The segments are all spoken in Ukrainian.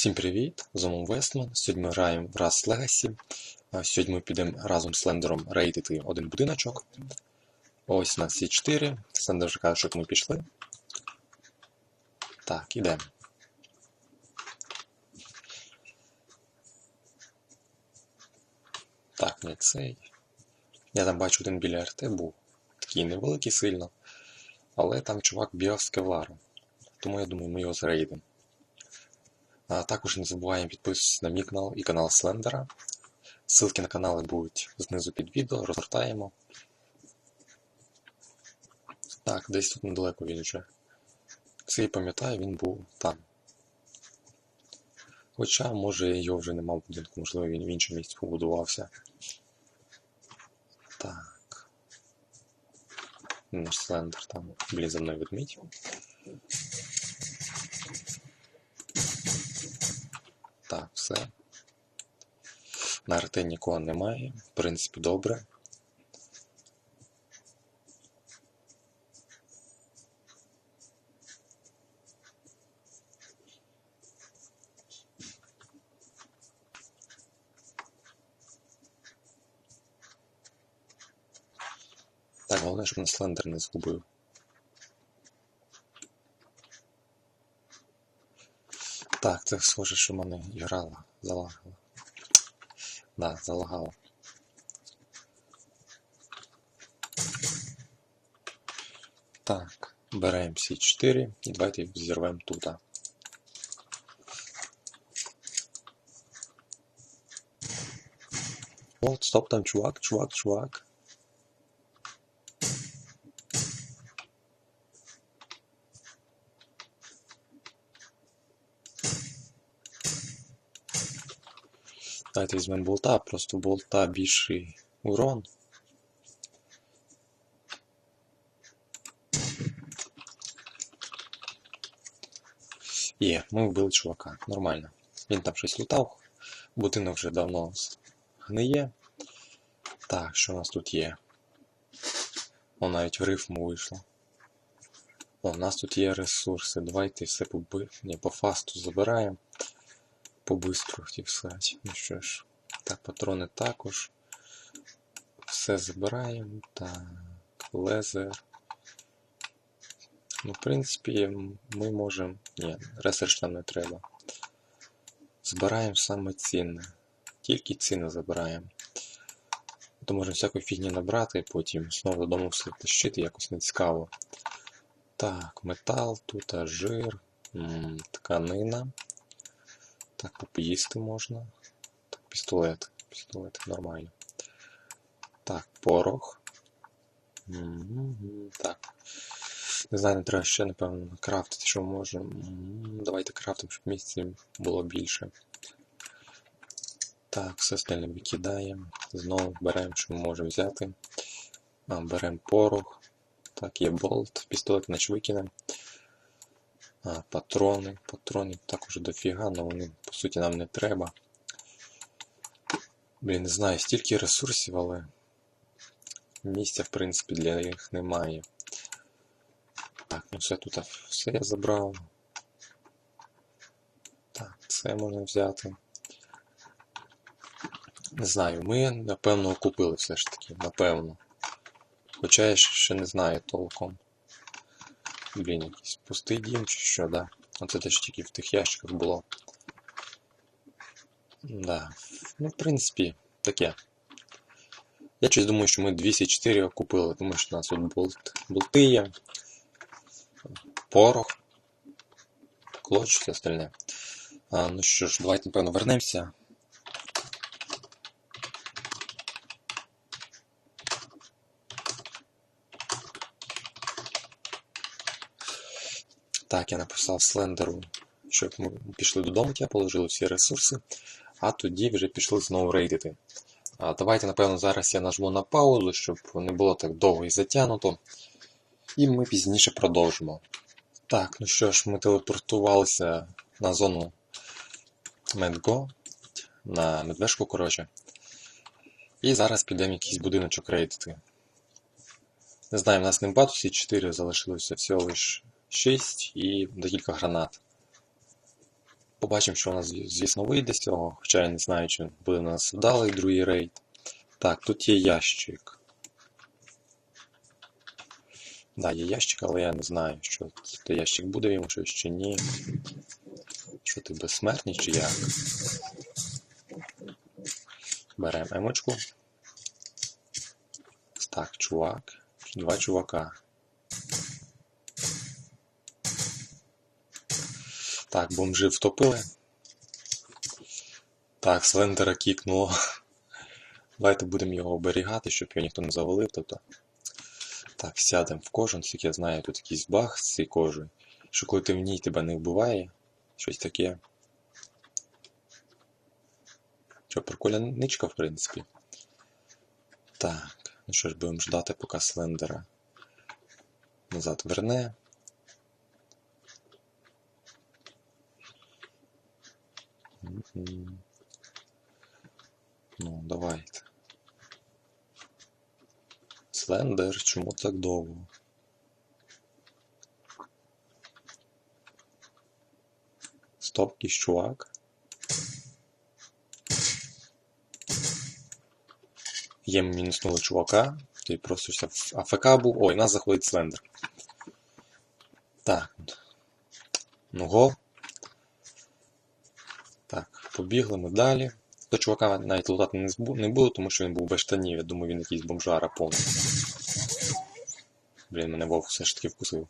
Всім привіт! З вами Вестман. Сьогодні ми граємо в Rust Legacy. Сьогодні ми підемо разом з Слендером рейдити один будиночок. Ось у нас всі 4. Слендер вже каже, щоб ми пішли. Так, ідемо. Так, не цей. Я там бачу один біля РТ був. Такий невеликий сильно. Але там чувак бігав з кевларом. Тому я думаю, ми його зрейдимо. А також не забуваємо підписуватися на мій канал і канал Слендера. Ссылки на канали будуть знизу під відео, розгортаємо. Так, десь тут недалеко він вже. Це я пам'ятаю, він був там. Хоча, може, його вже нема в будинку, можливо, він в іншому місці побудувався. Так. Наш слендер там. Блін, за мною ведмідь. Все. На РТ нікого немає. В принципі, добре. Так, головне, щоб на слендер не згубив. Так, це схоже, що мене грала, залагала. Да, залагала. Так, беремо всі 4 і давайте їх зірвемо тут. О, стоп, там чувак, чувак, чувак. Давайте візьмемо болта, просто болта більший урон. Є, ми вбили чувака, нормально. Він там щось лутав, будинок вже давно гниє. Так, що у нас тут є? О, навіть в рифму вийшло. О, у нас тут є ресурси. Давайте все поби... Ні, по фасту забираємо. По-бистру хотів сказати. Ну що ж, так, патрони також. Все забираємо. Так, лезер. Ну, в принципі, ми можемо... Ні, ресерч нам не треба. Збираємо саме цінне. Тільки цінне забираємо. То можемо всякої фігні набрати і потім знову додому все тащити, якось не цікаво. Так, метал, тут жир, м -м, тканина. Так, попоїсти можна. Так, пістолет. Пістолет нормально. Так, порох. Так. Не знаю, не треба ще, напевно, крафтити, що можемо. М -м давайте крафтимо, щоб місця було більше. Так, все остальне викидаємо. Знову беремо, що ми можемо взяти. Беремо порох. Так, є болт, пістолет наче викинемо. Патрони. Патронів також дофіга, але вони по суті нам не треба. Блін, не знаю, стільки ресурсів, але місця, в принципі, для них немає. Так, ну все тут все я забрав. Так, це можна взяти. Не знаю, ми, напевно, купили все ж таки, напевно. Хоча я ще не знаю толком. Блін, якийсь пустий дім чи що, да? Оце теж тільки в тих ящиках було. Да. Ну, в принципі, таке. Я щось думаю, що ми 204 купили, тому що у нас тут болт, болти є. Порох. Клоч, все остальне. А, ну що ж, давайте, напевно, вернемося. Так, я написав Слендеру, щоб ми пішли додому, я положили всі ресурси, а тоді вже пішли знову рейдити. А, Давайте, напевно, зараз я нажму на паузу, щоб не було так довго і затягнуто. І ми пізніше продовжимо. Так, ну що ж, ми телепортувалися на зону Медго, на медвежку, коротше. І зараз підемо якийсь будиночок рейдити. Не знаю, в нас не багато, всі 4 залишилося всього лиш 6 і декілька гранат. Побачимо, що у нас, звісно, вийде з цього, хоча я не знаю, чи буде у нас вдалий другий рейд. Так, тут є ящик. Да, є ящик, але я не знаю, що це ящик буде йому щось чи ні. Що ти безсмертний чи як? Беремо емочку. Так, чувак. Два чувака. Так, бомжи втопили. Так, Слендера кікнуло. Давайте будемо його оберігати, щоб його ніхто не завалив. Тобто. Так, сядемо в кожу, наскільки я знаю, тут якийсь баг з цією кожею. Що коли ти в ній тебе не вбиває, щось таке. Що, прикольна в принципі. Так, ну що ж, будемо ждати, поки Слендера назад верне. Ну, давайте. Слендер, чому так довго? Стоп, чувак. Є мінуснули чувака, той просто в АФК був. Ой, нас заходить Слендер. Так. Ну го. Побігли ми далі. До чувака навіть лутати не, збу- не було, тому що він був без штанів. Я думаю, він якийсь бомжара повний. Блін, мене вовк все ж таки вкусив.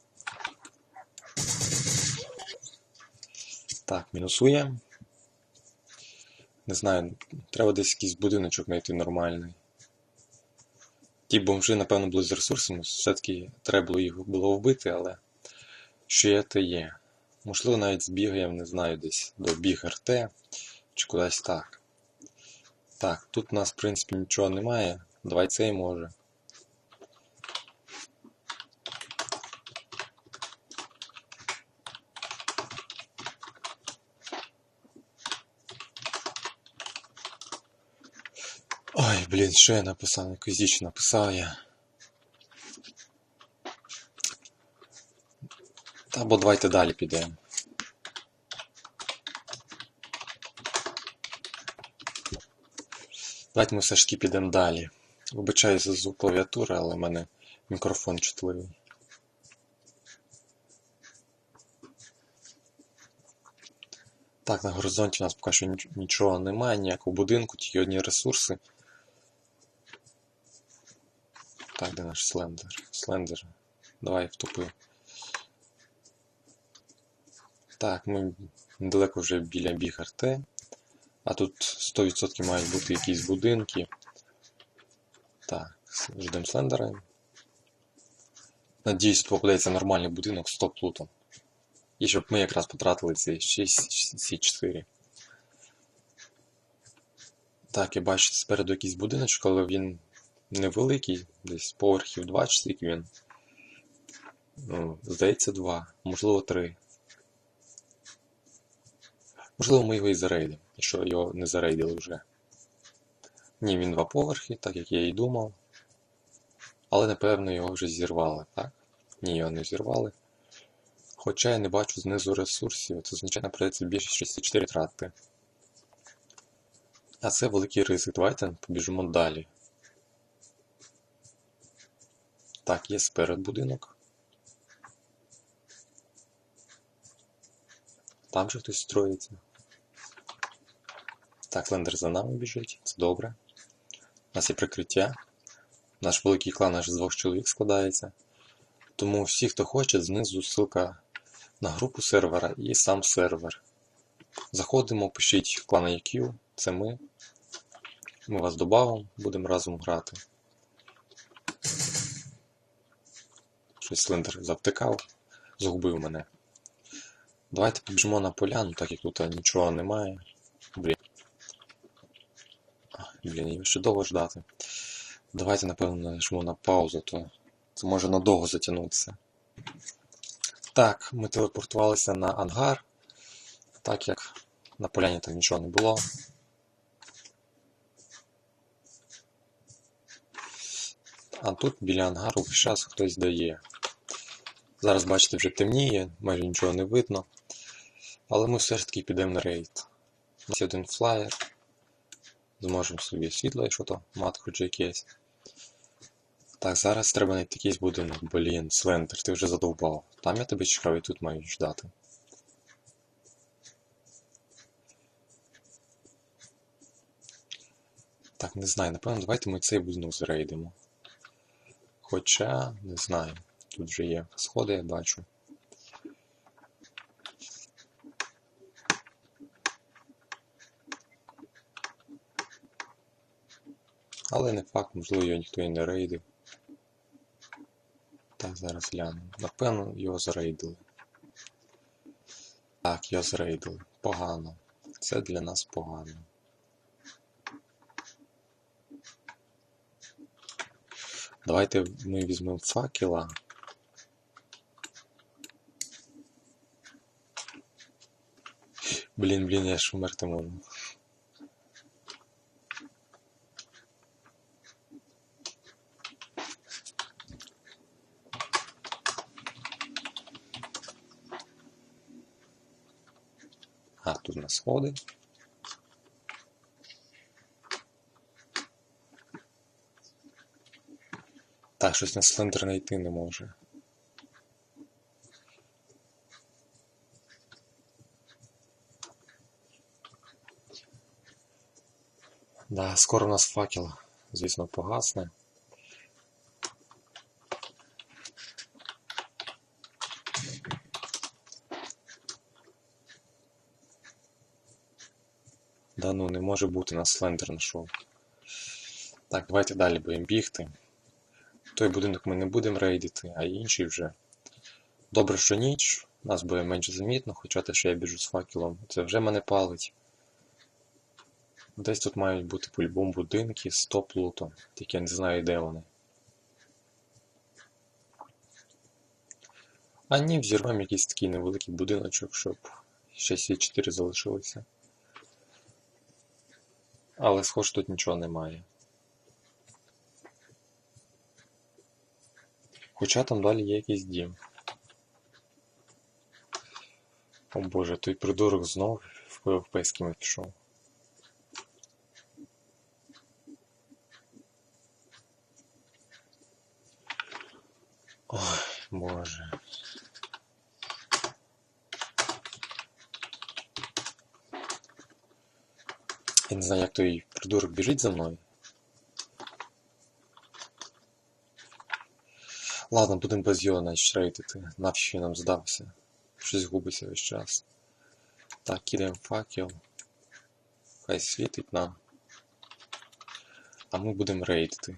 Так, мінусує. Не знаю, треба десь якийсь будиночок знайти нормальний. Ті бомжи, напевно, були з ресурсами, все-таки треба було їх було вбити, але що є, те є. Можливо, навіть збігаємо, не знаю, десь до біг РТ чи кудись так. Так, тут у нас, в принципі, нічого немає. Давай цей може. Ой, блін, що я написав? Якусь діч написав я. Та бо давайте далі підемо. Давайте ми все ж таки підемо далі. Вибачаюся за клавіатури, але в мене мікрофон чутливий. Так, на горизонті у нас поки що нічого немає, ніякого будинку, тільки одні ресурси. Так, де наш слендер? Слендер. Давай втопи. Так, ми недалеко вже біля біг РТ. А тут 100% мають бути якісь будинки. Так, ждемо слендера. Надіюсь, тут попадеться нормальний будинок з топ-лутом. І щоб ми якраз потратили ці 6, ці 4. Так, я бачу спереду якийсь будиночок, але він невеликий, десь поверхів 2 чи скільки він. Ну, здається, 2, можливо 3. Можливо, ми його і зарейдимо, якщо його не зарейдили вже. Ні, він два поверхи, так як я і думав. Але напевно його вже зірвали, так? Ні, його не зірвали. Хоча я не бачу знизу ресурсів, це означає, придеться більше 64 тратити. А це великий ризик. Давайте побіжимо далі. Так, є сперед будинок. Там же хтось строїться. Так, лендер за нами біжить, це добре. У нас є прикриття. Наш великий клан аж з двох чоловік складається. Тому всі, хто хоче, знизу ссылка на групу сервера і сам сервер. Заходимо, пишіть клан IQ, це ми. Ми вас додамо, будемо разом грати. Щось слендер завтикав, загубив мене. Давайте побіжимо на поляну, так як тут нічого немає. Блін. Їм ще довго ждати. Давайте, напевно, нажму на паузу, то це може надовго затягнутися. Так, ми телепортувалися на ангар, так як на поляні там нічого не було. А тут біля ангару весь час хтось дає. Зараз, бачите, вже темніє, майже нічого не видно. Але ми все ж таки підемо на рейд. Є один флаєр. Зможемо собі світло, якщо то мат хоч якесь. Так, зараз треба знайти якийсь будинок. Блін, Слендер, ти вже задовбав. Там я тебе чекав і тут маю ждати. Так, не знаю, напевно, давайте ми цей будинок зарейдимо. Хоча, не знаю, тут вже є сходи, я бачу. Але не факт, можливо, його ніхто і не рейдив. Так, зараз гляну. Напевно, його зарейдили. Так, його зарейдили. Погано. Це для нас погано. Давайте ми візьмемо факела. Блін, блін, я ж вмерти можу. А, тут у нас сходи. Так, щось на слендер знайти не може. Да, скоро у нас факел, звісно, погасне. Да ну не може бути, нас слендер знайшов. Так, давайте далі будемо бігти. Той будинок ми не будемо рейдити, а інший вже. Добре, що ніч, нас буде менше замітно, хоча те, що я біжу з факелом, це вже мене палить. Десь тут мають бути по-любому будинки з топ-лутом, тільки я не знаю, де вони. А ні, взірвемо якийсь такий невеликий будиночок, щоб ще всі 4 залишилися. Але схоже, тут нічого немає. Хоча там далі є якийсь дім. О боже, той придурок знов в з пішов. Ой, боже. Я не знаю, як той придурок біжить за мною. Ладно, будемо без його значить рейтити. Навіщо він нам здався? Щось губиться весь час. Так, кидаємо факел. Хай світить нам. А ми будемо рейдити.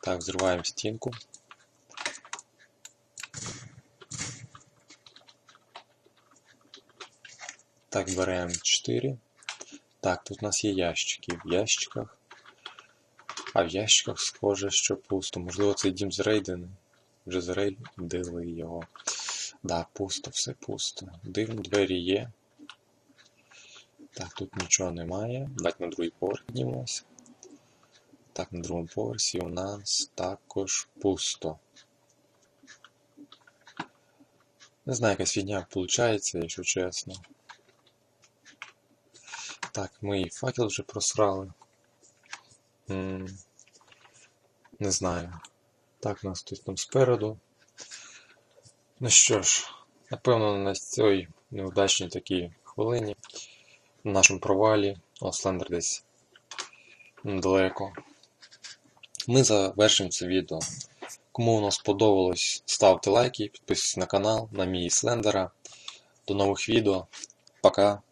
Так, взриваємо стінку. Так, беремо 4. Так, тут у нас є ящики. В ящиках. А в ящиках схоже, що пусто. Можливо, цей дім зрейдений. Вже зрейдили його. Да, пусто, все пусто. Дивно, двері є. Так, тут нічого немає. Давайте на другий поверх піднімемося. Так, на другому поверсі у нас також пусто. Не знаю, якась фігня виходить, якщо чесно. Так, ми і факел вже просрали. Не знаю. Так, у нас хтось там спереду. Ну що ж, напевно, на цій неудачній такій хвилині, в нашому провалі, о, слендер десь недалеко. Ми завершимо це відео. Кому воно сподобалось, ставте лайки, підписуйтесь на канал, на мій слендера. До нових відео. Пока.